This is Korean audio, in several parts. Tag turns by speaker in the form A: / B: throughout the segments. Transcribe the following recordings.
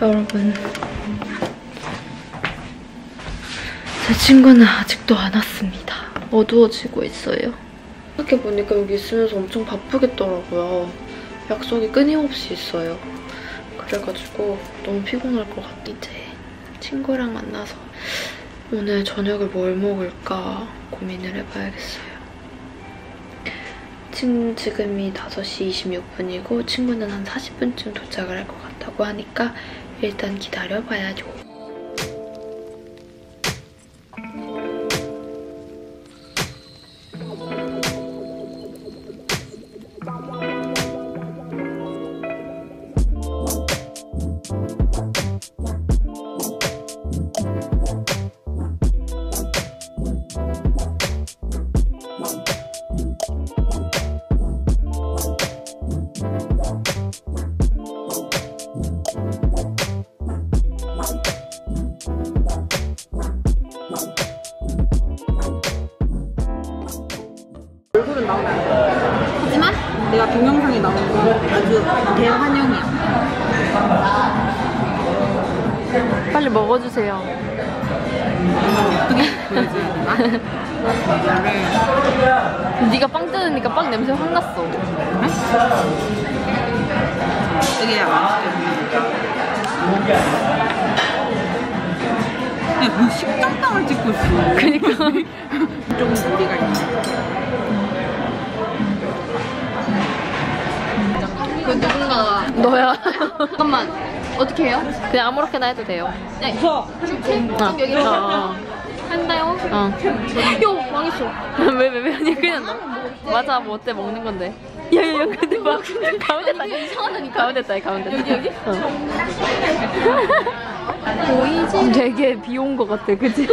A: 여러분 제 친구는 아직도 안 왔습니다. 어두워지고 있어요. 생각해보니까 여기 있으면서 엄청 바쁘겠더라고요. 약속이 끊임없이 있어요. 그래가지고 너무 피곤할 것 같아. 이제 친구랑 만나서 오늘 저녁을 뭘 먹을까 고민을 해봐야겠어요. 친, 지금이 5시 26분이고 친구는 한 40분쯤 도착을 할 것 같다고 하니까 일단 기다려봐야죠.
B: 대환영이야.
A: 빨리 먹어주세요.
B: 보여줘야 되나? 나를
A: 네가 빵 뜯으니까 빵 냄새 확 났어.
B: 맛있게 그냥 그 식당당을 찍고 있어.
A: 그니까.
B: 좀 무리가 있네.
A: 그 누군가가 너야. 잠깐만. 어떻게 해요? 그냥 아무렇게나 해도 돼요. 네.
B: 웃어.
A: 어. 여기 어, 어. 한다요? 어. 요 망했어. 왜 왜 왜 아니 그냥 너. 맞아 뭐 어때 먹는 건데. 야야야 근데 막 가운데 딱 이상하다니까. 가운데 딱 가운데 여기 여기. 보이지? 되게 비 온 것 같아 그치?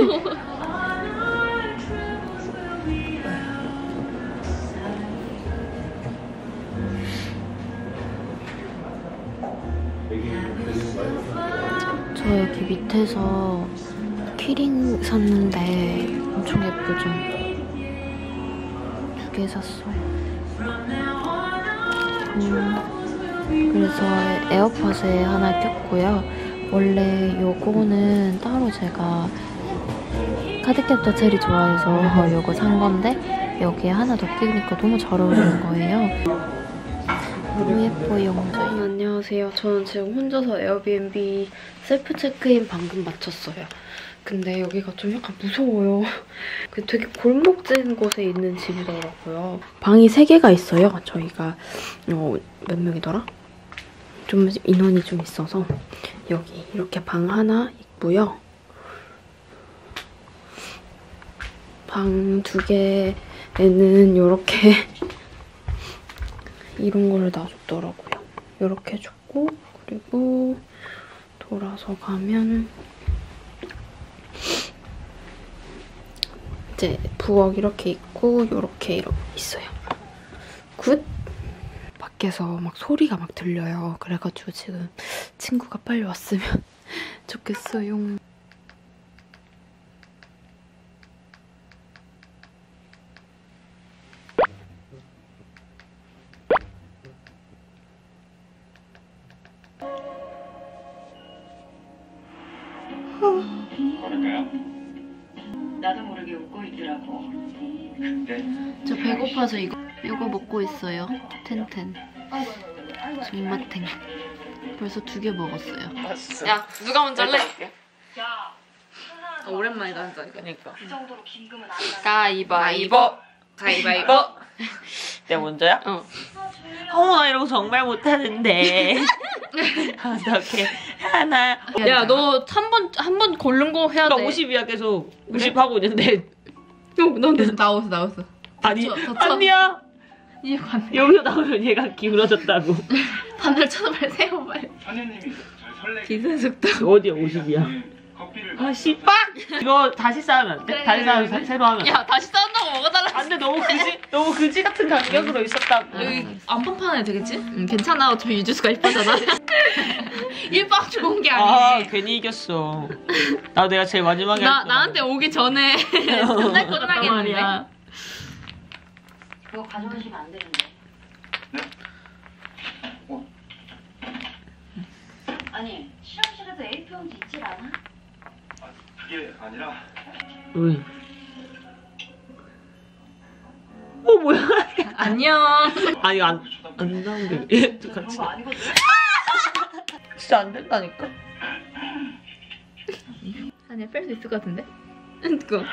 A: 여기 밑에서 키링 샀는데 엄청 예쁘죠? 두 개 샀어요. 음, 그래서 에어팟에 하나 꼈고요. 원래 요거는 따로 제가 카드캡터 젤이 좋아해서 요거 산 건데 여기에 하나 더 끼니까 너무 잘 어울리는 거예요. 너무 예뻐요. 저희 안녕하세요. 저는 지금 혼자서 에어비앤비 셀프 체크인 방금 마쳤어요. 근데 여기가 좀 약간 무서워요. 그 되게 골목진 곳에 있는 집이더라고요. 방이 3개가 있어요. 저희가 어, 몇 명이더라? 좀 인원이 좀 있어서 여기 이렇게 방 하나 있고요. 방 두 개에는 이렇게 이런 거를 놔줬더라고요. 이렇게 줬고 그리고 돌아서 가면 이제 부엌 이렇게 있고 이렇게 이렇게 있어요. 굿! 밖에서 막 소리가 막 들려요. 그래가지고 지금 친구가 빨리 왔으면 좋겠어요.
C: 걸을까요?
D: 나도 모르게 웃고 있더라고.
C: 근데
A: 저 배고파서 이거 이거 먹고 있어요. 텐텐. 존맛탱. 벌써 두 개 먹었어요. 야 누가 먼저 할래?
B: 어, 오랜만이다 진짜.
E: 그니까.
D: 그 정도로 긴 금은 아니다.
A: 가위바위보.
B: 가위바위보.
E: 내가 먼저야?
A: 어.
E: 어머 나 이런 거 정말 못하는데 어떻게 하나
A: 야 너 한 번 한 번 고른 거 해야
E: 나
A: 돼.
E: 50이야 계속 50 하고 있는데
A: 넌 나왔어 나왔어.
E: 아니. 아니야
A: 이게 반
E: 여기서 나오면 얘가 기울어졌다고
A: 반을 쳐발 세워 발.
C: 선생님이 잘 설레게
A: 기술 속도.
E: 어디야 50이야
C: 커피를
E: 아 씨발 이거 다시 쌓으면 안 돼? 다시 쌓으면 사- 새로 하면
A: 야 다시 싸운다고 먹어달라.
E: 안돼 너무 그지 너무 그지 같은 간격으로 있었다고
B: 여기 안판판에 되겠지?
A: 응, 괜찮아. 저 유주수가 이쁘잖아.
B: 일박 좋은 게
E: 아
B: 아니네.
E: 괜히 이겼어 나 내가 제일 마지막에
A: 나
E: 할.
A: 나한테 오기 전에 끝날 것 같단 말이야.
D: 그거 가져가시면 안 되는데. 아니 실험실에도 A4용지 있질 않아?
C: 그게 아니라
E: 왜? 어 뭐야?
B: 안녕.
E: 아니 안, 안 나오게 얘 같이
D: 거 아니거든?
E: 진짜 안 된다니까?
B: 아니야 뺄 수 있을 것 같은데? 그거.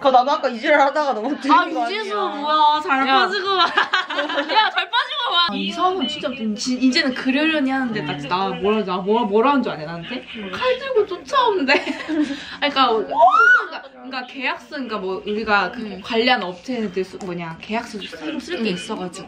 E: 그 나도 아까 이지랄 하다가 너무 들린 아거
B: 유재수 뭐야 잘
E: 야.
B: 빠지고 와. 야잘 빠지고 와. 이성은 진짜 지- 이제는 그러려니 하는데 나, 나 뭐라 나 뭐라 뭐라 하는 줄 아냐 나한테 칼 들고 쫓아오는데. 그러니까, 그러니까 그러니까 계약서 그러니까 뭐 우리가 그 관리한 업체들 쓰- 뭐냐 계약서 새로 쓸 게 있어가지고.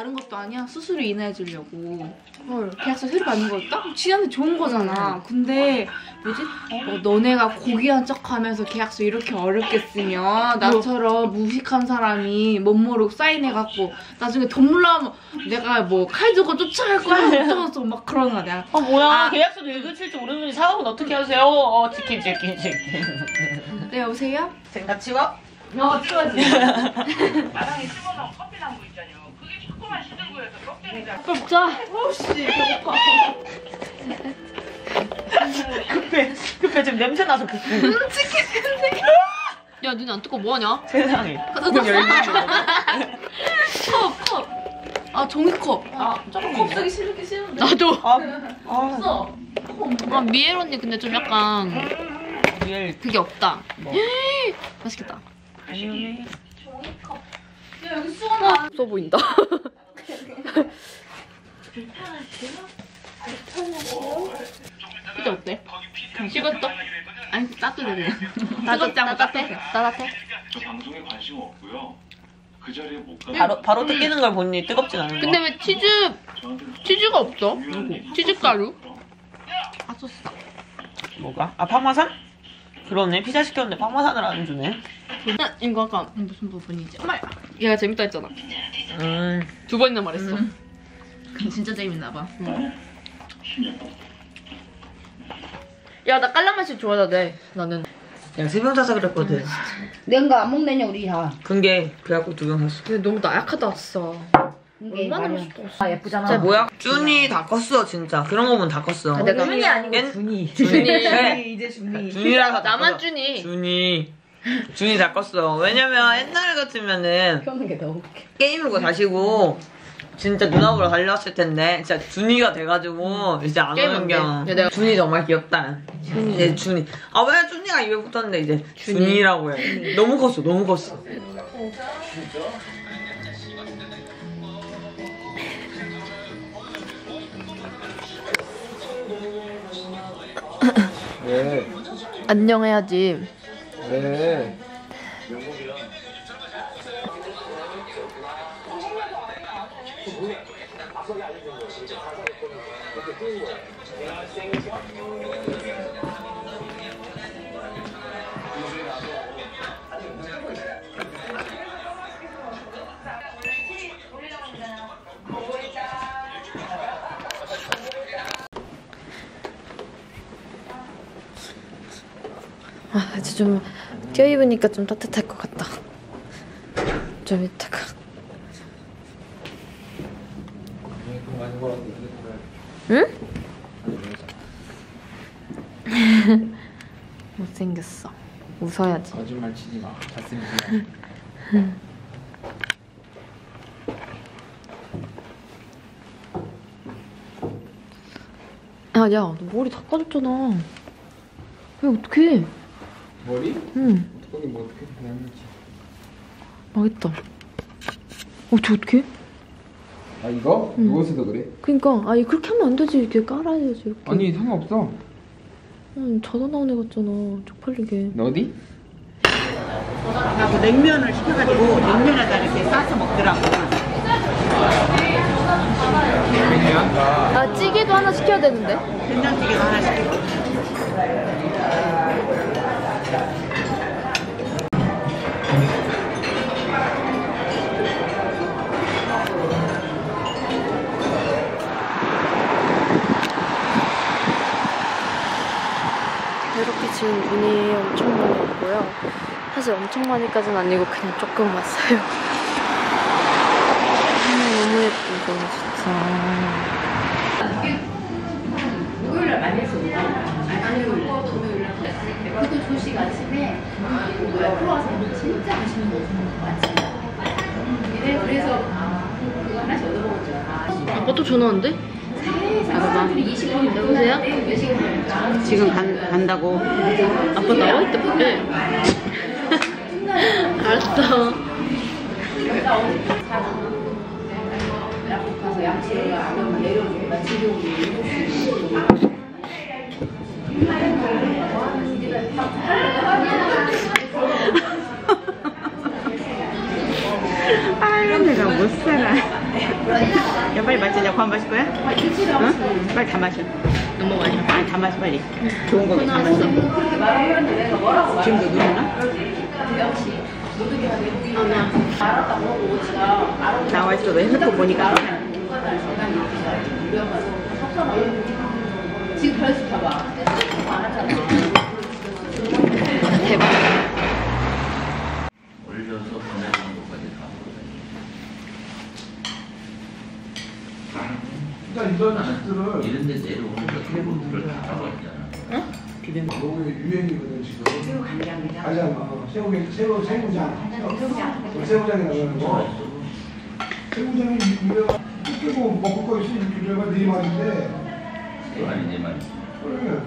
B: 다른 것도 아니야 수수료 인하해 주려고 헐 계약서 새로 받는 거였다? 지한테 좋은 거잖아 근데 뭐지? 어, 너네가 고귀한 척하면서 계약서 이렇게 어렵게 쓰면 나처럼 무식한 사람이 못 모르고 사인해갖고 나중에 돈 몰라면 내가 뭐 칼 들고 쫓아갈 거야 어쩌면서 막 그러는 거야 내가
E: 아 뭐야
B: 아.
E: 계약서도 읽으실지 모르는 분이 사업은 어떻게 하세요? 어 치킨 치킨 치킨
B: 네 여보세요?
E: 생각 치워?
B: 어 치워지
D: 마당에 집어넣은 커피 나무 있잖아요.
B: 먹자. 어우씨 배고파
E: 급해 급해. 지금 냄새 나서 급해.
B: 야 눈이 안 뜨고 뭐하냐?
E: 세상에. 문 열리는 거
B: 컵 컵! 아 종이컵.
E: 아, 조금
B: 쓰기 싫게 싫은데? 나도.
E: 아, 아,
B: 없어. 아 미엘 언니 근데 좀 약간
E: 미엘.
B: 그게 없다.
E: 뭐?
B: 맛있겠다.
E: 안녕해.
B: 야 여기 수건아. 없어 보인다 진짜 어때? 식었어? 아니 따뜻해 그냥 따뜻해 따뜻해 따뜻해
C: 방송에 관심 없고요. 그 자리에 못 가.
E: 바로 바로 뜯기는 걸 보니 뜨겁진 않은
B: 근데
E: 거.
B: 왜 치즈 치즈가 없어? 치즈 가루? 아 소스
E: 뭐가? 아 파마산? 그러네 피자 시켰는데 파마산을 안 주네.
B: 이거 아까 무슨 부분이지? 엄마야 얘가 재밌다 했잖아
E: 음.
B: 두 번이나 말했어 그럼 진짜 재밌나 봐 야나 깔랑맛이 좋아하는데 나는
E: 그냥 세병 사서 그랬거든.
F: 내가 안 먹내냐 우리 다.
E: 근게 그래갖고 두병 샀어.
B: 근데 너무 나약하다 진짜 얼마나 맛있어
F: 아 예쁘잖아.
E: 진짜 뭐야? 준이 다 컸어 진짜. 그런 거 보면 다 컸어.
B: 아, 내가
F: 준이 아니고
E: 옛-
F: 준이.
E: 준이.
B: 준이.
F: 이제 준이.
E: 준이라서 다
B: 나만
E: 컸어.
B: 준이
E: 준이. 준이 다 컸어. 왜냐면 옛날 같으면은
F: 펴는 게 너무 웃겨.
E: 게임으로 다시고 진짜 누나 보러 달렸을 텐데 진짜 준이가 돼가지고 이제 안
B: 게임
E: 오는
B: 안 돼.
E: 경
B: 내가-
E: 준이 정말 귀엽다 이제 준이 아 왜 준이가 입에 붙었는데 이제 준이. 라고 해 너무 컸어 너무 컸어
G: 왜?
B: 안녕해야지
G: 왜?
A: 아, 이제 좀 껴입으니까 좀 따뜻할 것 같다. 좀 이따가. 응? 못생겼어. 웃어야지.
G: 거짓말 치지 마. 잘생기지
A: 야, 야, 너 머리 닦아줬잖아. 왜 어떡해?
G: 머리?
A: 응,
G: 거기 뭐 어떻게 그냥
A: 망했다. 어떻게 어떡해?
G: 아 이거?
A: 응.
G: 누워서도 그래?
A: 그니까, 아니, 그렇게 하면 안 되지. 이렇게 깔아야지, 이렇게.
G: 아니 상관없어.
A: 응, 자다 나온 애 같잖아. 쪽팔리게.
G: 너 어디?
H: 그 냉면을 시켜가지고 냉면에다 이렇게 싸서 먹더라고.
A: 아, 찌개도 하나 시켜야 되는데.
H: 된장찌개도 하나 시키고.
A: 이렇게 지금 눈이 엄청 많이 왔고요. 사실 엄청 많이까지는 아니고 그냥 조금 왔어요. 음, 너무 예쁘고 진짜.
B: 목요일날 많이 했었는데.
F: 그것도 조식 아침에 뭐야 크로와상 진짜 맛있는 거 맞지? 그래 그래서 그거 하나씩 얻어먹었죠. 아,
A: 아빠 또 전화 온대?
B: 봐봐. 여보세요?
H: 지금 간, 간다고.
B: 아빠 나와 있다 밖에. 알았어. 내려줘.
H: 아유, 내가 못 살아. 야, 빨리 마시자. 관 마실 거야? 응? 빨리 다 마셔.
B: 너무 많이.
H: 아니, 다 마셔, 빨리. 좋은 거다 마셔. 지금도 누르나? 나와 있어. 너 핸드폰 보니까.
I: 올려서 보내는 것까지 다
G: 일단 이런 집들을
I: 이런데 내려오는 거 기본들을 다 잡았잖아.
G: 요게 유행이거든 지금. 새우 간장, 어, 새우 새우 새우장. 새우장이라고 하는 거. 새우장이 유명한 깨고 먹을 거 있으니 유명한 네 마리인데.
I: 그 아니 내 말이.
G: 그래.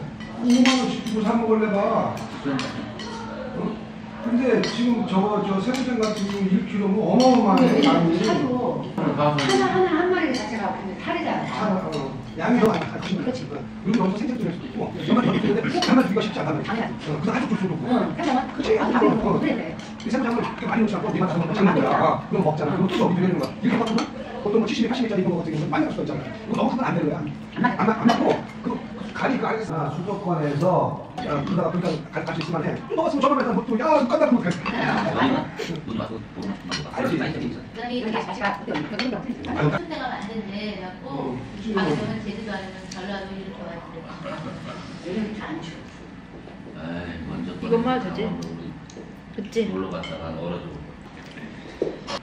G: 5만 원씩 주고 사 먹을래봐. 어? 근데 지금 저거 저 새우장 같은 경우 1kg면 어마어마해 양이.
I: 가면
F: 한 마리 자체가 근데 탈이잖아.
G: 아, 어, 양이 더 많아. 그렇지. 그리고 여기서 생각도 할 수도 있고. 정말 저렇게 되는데 꼭 하나 주기가 쉽지 않아. 어, 그래서 아주 줄 수도 없고. 그치? 아, 어. 이 생각을 그렇게 많이 넣지 않고 네가 가서 장난 거야. 그거 먹잖아. 그거 투서 어디 되는 거야. 이렇게 먹으면 보통 뭐 70, 80짜리 이런 거 같은 경우는 많이 할 수가 있잖아. 그거 너무 크면 안 되는 거야. 안, 맞- 안 맞고 그 간이 그 안에서 아, 수도권에서 야, 그러다가 그러니까 갈수 있으면 해. 먹었으면 저번에 일단 먹고 야, 깐다 그러면 돼.
I: 문맞 많이 있어.
G: 아유,
J: 같은 데가 안 된대. 그래갖고
G: 그치.
J: 아 저는 제주도 아니면 전라도 이렇게 왔는데
I: 에이, 먼저
B: 이것만 되지?
I: 우리
B: 그치?
I: 놀러 갔다가 얼어져.
J: 사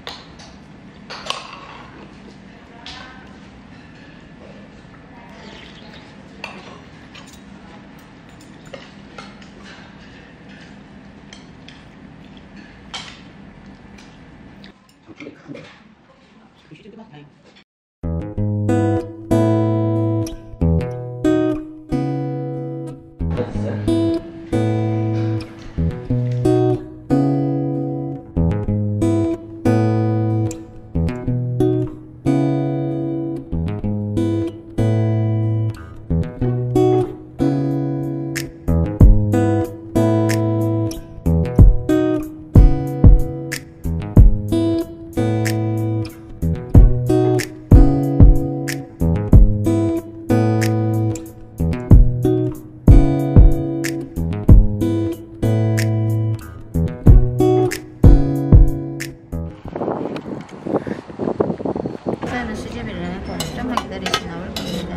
J: 좀만 기다리시 나올 겁니다.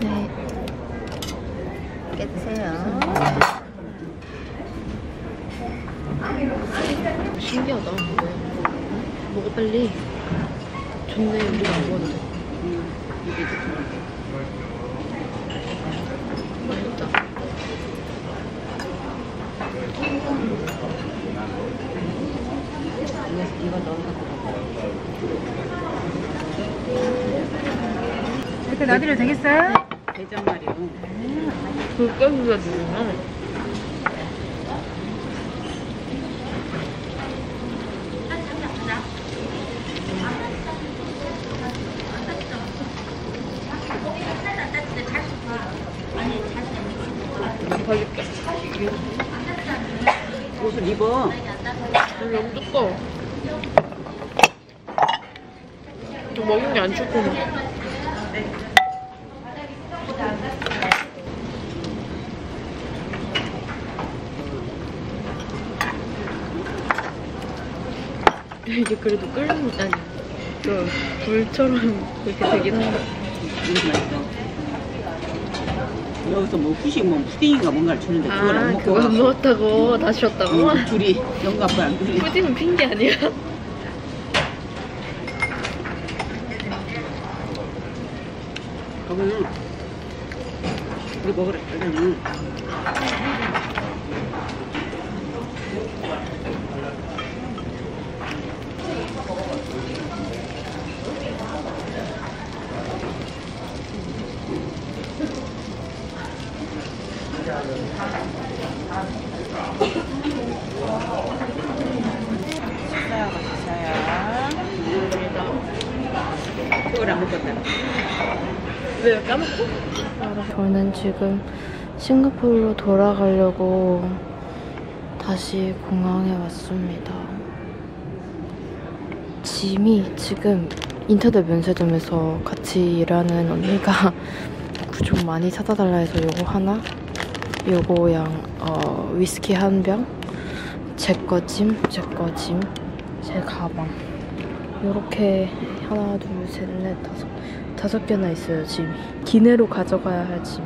A: 네.
J: 깨세요.
B: 신기하다. 먹어 빨리. 좋네 우리가 안 먹어도 돼. 맛있다.
H: 이 렇게 놔드려도 되겠어요? 대전 말이요.
B: 불가수가 누구나. 나팔릴게.
H: 옷을 입어.
B: 너무 두꺼워. 좀 먹은 게안 춥구나. 이게 그래도 끓는 아니 그 불처럼 이렇게 되긴
H: 맛있어. 여기서 뭐 후식 뭐 푸딩인가 뭔가를 주는데 그걸 안
B: 아
H: 먹고
B: 그거 안 먹었다고 다 쉬었다고?
H: 응, 둘이 영감과 둘이
B: 푸딩은 핑계 아니야?
H: 응. 우리 먹으래. 응. 맛있어요. 이걸 안 먹었다. 왜 까먹고?
A: 저는 지금 싱가포르로 돌아가려고 다시 공항에 왔습니다. 짐이 지금 인터넷 면세점에서 같이 일하는 언니가 좀 많이 사다 달라 해서 요거 하나, 요거랑 어, 위스키 한 병, 제거 짐, 제거 짐, 제 가방. 요렇게 하나, 둘, 셋, 넷, 다섯 다섯 개나 있어요 짐이. 기내로 가져가야 할 짐.